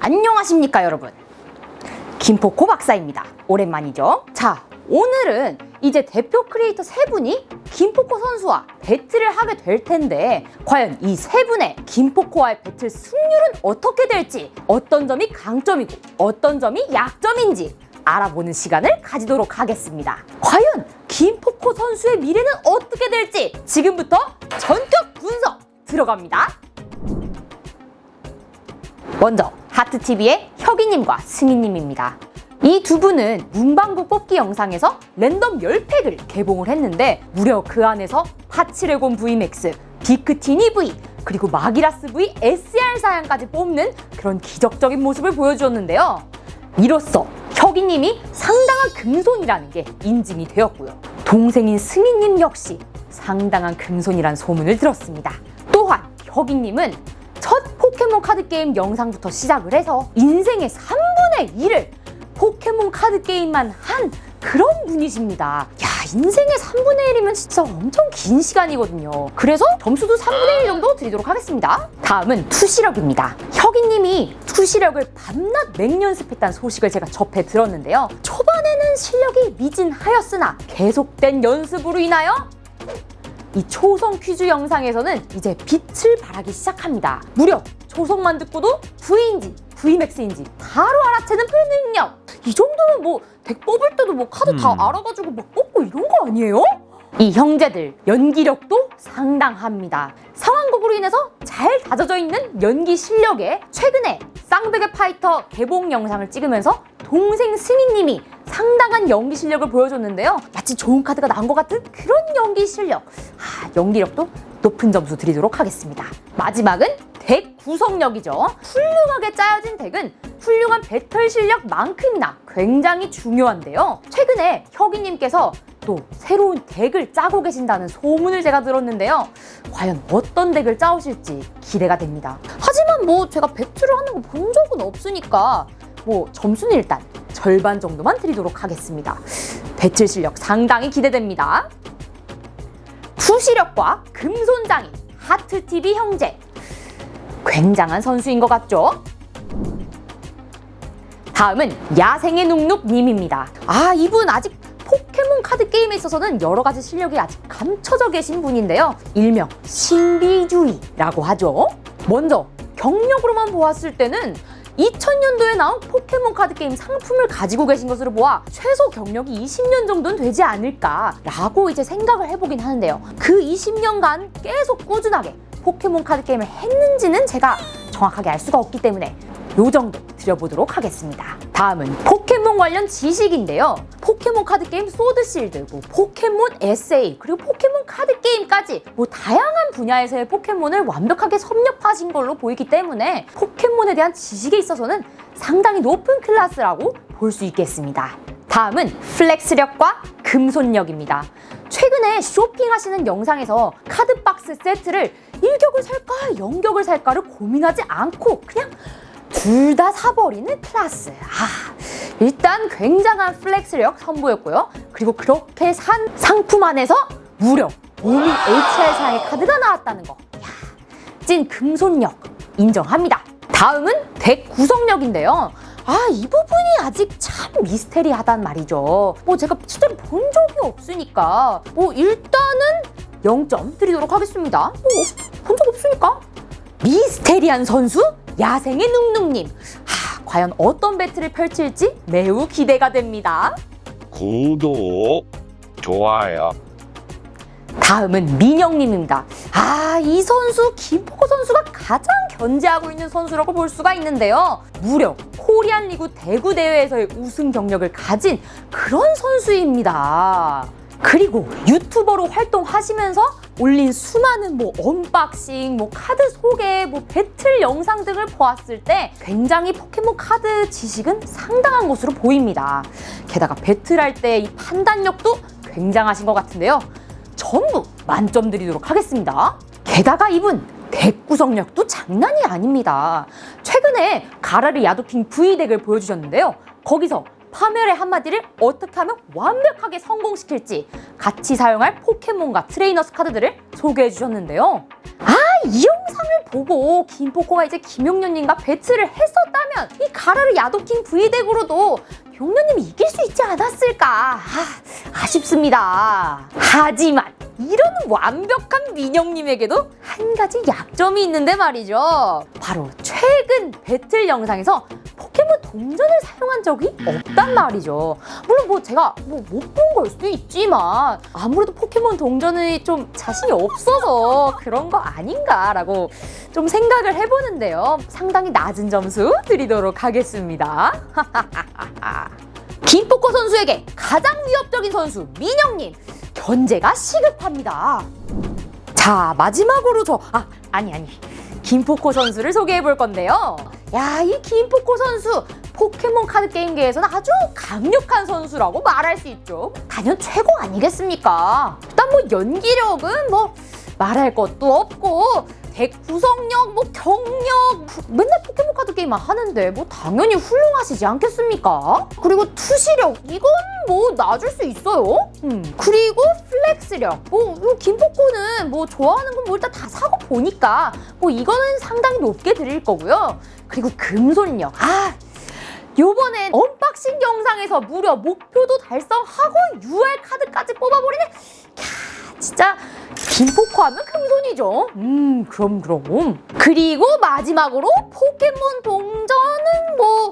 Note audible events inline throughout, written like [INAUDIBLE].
안녕하십니까 여러분. 김포코 박사입니다. 오랜만이죠? 자 오늘은 이제 대표 크리에이터 세 분이 김포코 선수와 배틀을 하게 될 텐데 과연 이 세 분의 김포코와의 배틀 승률은 어떻게 될지 어떤 점이 강점이고 어떤 점이 약점인지 알아보는 시간을 가지도록 하겠습니다. 과연 김포코 선수의 미래는 어떻게 될지 지금부터 전격 분석 들어갑니다. 먼저 하트TV의 혁이님과 승희님입니다. 이 두 분은 문방구 뽑기 영상에서 랜덤 10팩을 개봉을 했는데 무려 그 안에서 파치레곤 VMAX, 비크티니 V, 그리고 마기라스 V SR 사양까지 뽑는 그런 기적적인 모습을 보여주었는데요. 이로써 혁이님이 상당한 금손이라는 게 인증이 되었고요. 동생인 승희님 역시 상당한 금손이란 소문을 들었습니다. 또한 혁이님은 첫 포켓몬 카드 게임 영상부터 시작을 해서 인생의 3분의 1을 포켓몬 카드 게임만 한 그런 분이십니다. 야, 인생의 3분의 1이면 진짜 엄청 긴 시간이거든요. 그래서 점수도 3분의 1 정도 드리도록 하겠습니다. 다음은 투시력입니다. 혁이님이 투시력을 밤낮 맹연습했다는 소식을 제가 접해 들었는데요. 초반에는 실력이 미진하였으나 계속된 연습으로 인하여 이 초성 퀴즈 영상에서는 이제 빛을 발하기 시작합니다. 무려 초성만 듣고도 V인지 V맥스인지 바로 알아채는 그 능력. 이 정도면 뭐 덱 뽑을 때도 뭐 카드 다 음. 알아가지고 막 뽑고 이런 거 아니에요? 이 형제들 연기력도 상당합니다. 상황극으로 인해서 잘 다져져 있는 연기 실력에 최근에 쌍벽의 파이터 개봉 영상을 찍으면서 동생 승희님이 상당한 연기 실력을 보여줬는데요. 마치 좋은 카드가 나온 것 같은 그런 연기 실력. 아, 연기력도 높은 점수 드리도록 하겠습니다. 마지막은 덱 구성력이죠. 훌륭하게 짜여진 덱은 훌륭한 배틀 실력만큼이나 굉장히 중요한데요. 최근에 혁이님께서 또 새로운 덱을 짜고 계신다는 소문을 제가 들었는데요. 과연 어떤 덱을 짜오실지 기대가 됩니다. 하지만 뭐 제가 배틀을 하는 거 본 적은 없으니까 뭐 점수는 일단 절반 정도만 드리도록 하겠습니다. 배틀 실력 상당히 기대됩니다. 투시력과 금손장인 하트TV 형제. 굉장한 선수인 것 같죠? 다음은 야생의 눅눅님입니다. 아, 이분 아직 포켓몬 카드 게임에 있어서는 여러 가지 실력이 아직 감춰져 계신 분인데요. 일명 신비주의라고 하죠. 먼저 경력으로만 보았을 때는 2000년도에 나온 포켓몬 카드 게임 상품을 가지고 계신 것으로 보아 최소 경력이 20년 정도는 되지 않을까라고 이제 생각을 해보긴 하는데요. 그 20년간 계속 꾸준하게 포켓몬 카드 게임을 했는지는 제가 정확하게 알 수가 없기 때문에 요 정도 드려보도록 하겠습니다. 다음은 포켓몬 관련 지식인데요. 포켓몬 카드 게임 소드 실드, 뭐 포켓몬 에세이, 그리고 포켓몬 카드 게임까지 뭐 다양한 분야에서의 포켓몬을 완벽하게 섭렵하신 걸로 보이기 때문에 포켓몬에 대한 지식에 있어서는 상당히 높은 클래스라고 볼 수 있겠습니다. 다음은 플렉스력과 금손력입니다. 최근에 쇼핑하시는 영상에서 카드박스 세트를 1격을 살까 0격을 살까를 고민하지 않고 그냥 둘 다 사버리는 클래스. 아, 일단 굉장한 플렉스력 선보였고요. 그리고 그렇게 산 상품 안에서 무려 오미 HR상의 카드가 나왔다는 거. 야, 찐 금손력 인정합니다. 다음은 덱 구성력인데요. 아, 이 부분이 아직 참 미스테리하단 말이죠. 뭐 제가 실제로 본 적이 없으니까 뭐 일단은 0점 드리도록 하겠습니다. 뭐본적 없으니까. 미스테리한 선수 야생의 눅눅님. 하, 과연 어떤 배틀을 펼칠지 매우 기대가 됩니다. 구독, 좋아요. 다음은 민영님입니다. 아, 이 선수 김포코 선수가 가장 견제하고 있는 선수라고 볼 수가 있는데요. 무려 코리안 리그 대구 대회에서의 우승 경력을 가진 그런 선수입니다. 그리고 유튜버로 활동하시면서 올린 수많은 뭐 언박싱, 뭐 카드 소개, 뭐 배틀 영상 등을 보았을 때 굉장히 포켓몬 카드 지식은 상당한 것으로 보입니다. 게다가 배틀할 때 이 판단력도 굉장하신 것 같은데요. 전부 만점 드리도록 하겠습니다. 게다가 이분 덱 구성력도 장난이 아닙니다. 최근에 가라리 야도킹 V덱을 보여주셨는데요. 거기서 파멸의 한마디를 어떻게 하면 완벽하게 성공시킬지 같이 사용할 포켓몬과 트레이너스 카드들을 소개해 주셨는데요. 아, 이 영상을 보고 김포코가 이제 김용련님과 배틀을 했었다면 이 가라르 야도킹 V덱으로도 용련님이 이길 수 있지 않았을까 아, 아쉽습니다. 하지만 이런 완벽한 민영님에게도 한 가지 약점이 있는데 말이죠. 바로 최근 배틀 영상에서 동전을 사용한 적이 없단 말이죠. 물론 뭐 제가 뭐 못 본 걸 수도 있지만 아무래도 포켓몬 동전이 좀 자신이 없어서 그런 거 아닌가라고 좀 생각을 해보는데요. 상당히 낮은 점수 드리도록 하겠습니다. [LAUGHS] 김포코 선수에게 가장 위협적인 선수 민영님 견제가 시급합니다. 자 마지막으로 저 아 아니 아니 김포코 선수를 소개해 볼 건데요. 야 이 김포코 선수 포켓몬 카드 게임계에서는 아주 강력한 선수라고 말할 수 있죠. 단연 최고 아니겠습니까? 일단 뭐 연기력은 뭐 말할 것도 없고 덱 구성력, 뭐 경력 맨날 포켓몬 카드 게임만 하는데 뭐 당연히 훌륭하시지 않겠습니까? 그리고 투시력 이건 뭐 놔줄 수 있어요. 음 그리고 플렉스력 뭐, 뭐 김포코는 뭐 좋아하는 건 뭐 일단 다 사고 보니까 뭐 이거는 상당히 높게 드릴 거고요. 그리고 금손력 아 요번엔 언박싱 영상에서 무려 목표도 달성하고 UR 카드까지 뽑아버리네. 야, 진짜 김포코 하면 금손이죠. 음, 그럼 그럼. 그리고 마지막으로 포켓몬 동전은 뭐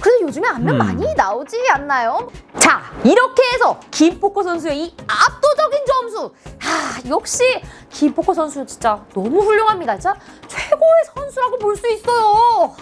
그래도 요즘에 안면 음. 많이 나오지 않나요? 자, 이렇게 해서 김포코 선수의 이 압도적인 점수. 하, 역시 김포코 선수 진짜 너무 훌륭합니다. 진짜 최고의 선수라고 볼 수 있어요.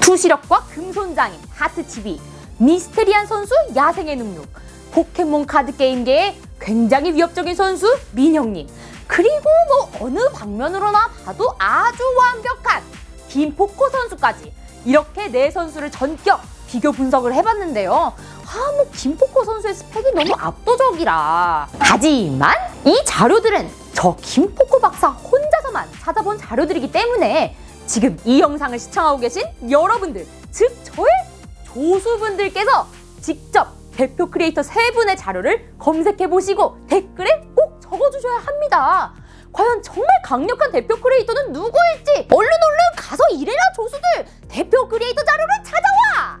투시력과 금손장인 하트TV, 미스테리한 선수 야생의 능력, 포켓몬 카드 게임계의 굉장히 위협적인 선수 민영님, 그리고 뭐 어느 방면으로나 봐도 아주 완벽한 김포코 선수까지 이렇게 네 선수를 전격 비교 분석을 해봤는데요. 아, 뭐 김포코 선수의 스펙이 너무 압도적이라. 하지만 이 자료들은 저 김포코 박사 혼자서만 찾아본 자료들이기 때문에 지금 이 영상을 시청하고 계신 여러분들, 즉 저의 조수분들께서 직접 대표 크리에이터 세 분의 자료를 검색해 보시고 댓글에 꼭 적어주셔야 합니다. 과연 정말 강력한 대표 크리에이터는 누구일지 얼른 얼른 가서 일해라 조수들 대표 크리에이터 자료를 찾아와